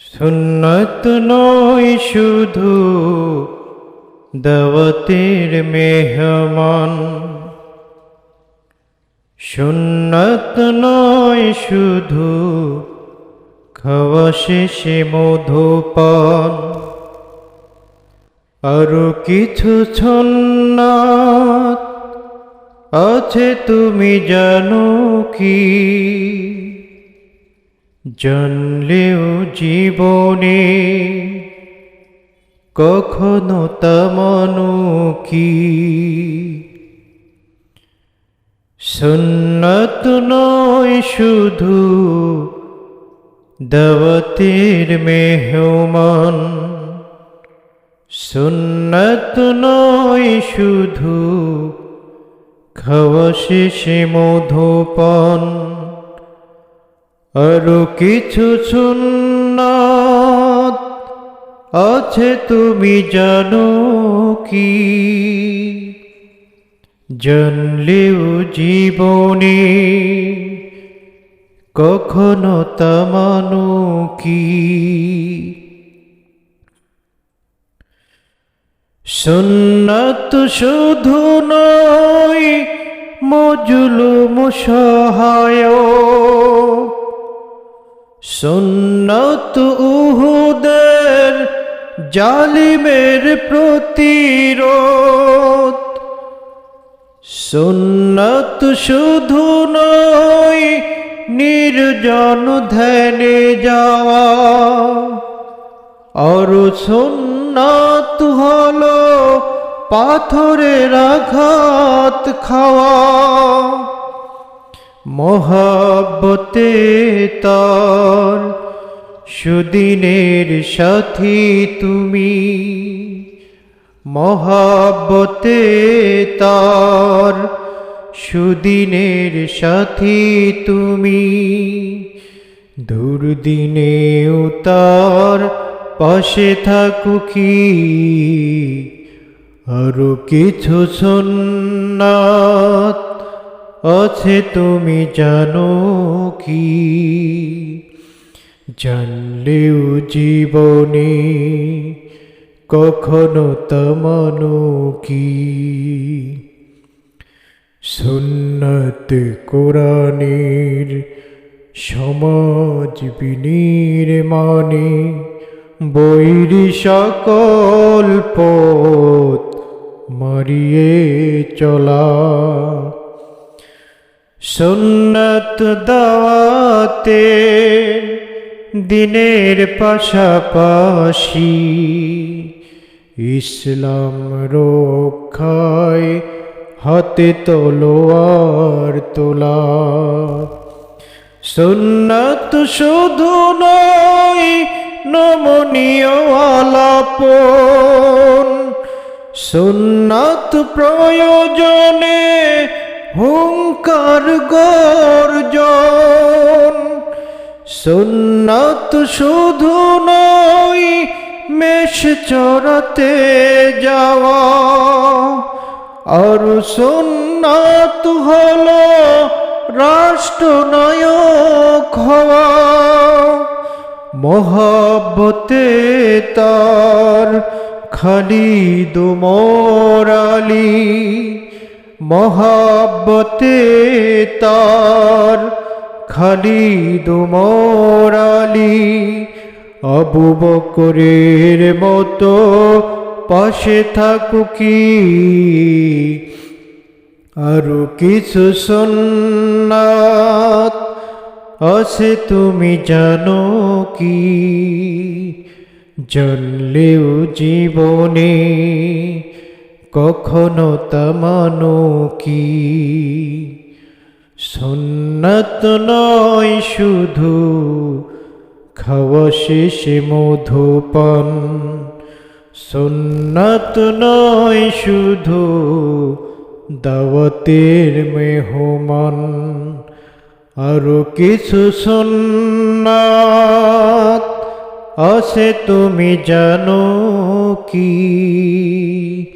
সুন্নত নয় শুধু দাওয়াতের মেহমান। সুন্নত নয় শুধু খাওয়া শেষে মধুপান। আরও কিছু ছন্নাত আছে, তুমি জানো কি? জানলেও জীবনে কখনো তামানো কি? সুন্নত নয় শুধু দাওয়াতের মেহমান, সুন্নত নয় শুধু খাওয়া মধুপান। আরও কিছু সুন্নাত আছে, তুমি জানো কি? জানলেও জীবনে কখনো তামানো কি? সুন্নত শুধু নয়, মজলুম সহায়ক সুন্নত উহুদের জালিমের প্রতিরোধ। সুন্নত শুধু নয়, নির্জন ধ্যানে যাওয়া। আর সুন্নত হল পাথরের আঘাত খাওয়া। মহাব্বতে তার, সুদিনের সাথী তুমি। মহাব্বতে তার, সুদিনের সাথী তুমি। দুর্দিনেও তার পাশে থাকু কি আরও কিছু সন্ন্যাত আছে তুমি জানো কি? জানলেও জীবনে কখনো তমানো কি? সুন্নত কোরআনের সমাজ বিনির মানে বৈরি সকল পথ মারিয়ে চলা। সুন্নত দাওয়াতে দিনের পাশাপাশি ইসলাম রক্ষায় হাতে তলোয়ার তোলা। সুন্নত শুধু নয়, নমনীয় আলাপন। সুন্নত প্রয়োজনে হুঙ্কার গর্জন, সুন্নত শুধু নয়, মেষ চড়াতে যাওয়া। আর সুন্নত হলো রাষ্ট্রনায়ক হওয়া। মহাব্বতে তার খালিদ মোরালি মহাব্বতে তার খালি মোরালি আবু বকরের মতো পাশে থাকু কি? আরও কিছু সন্ন্যাত আছে, তুমি জানো কি? জানলেও জীবনে কখনো তামানো কি? সন্ন্যত নয় শুধু খাওয়া মধুপান। সন্ন্যত নয় শুধু দাওয়াতের মেহমান। আরও কিছু সন্ন্যাত আছে, তুমি জানো কি?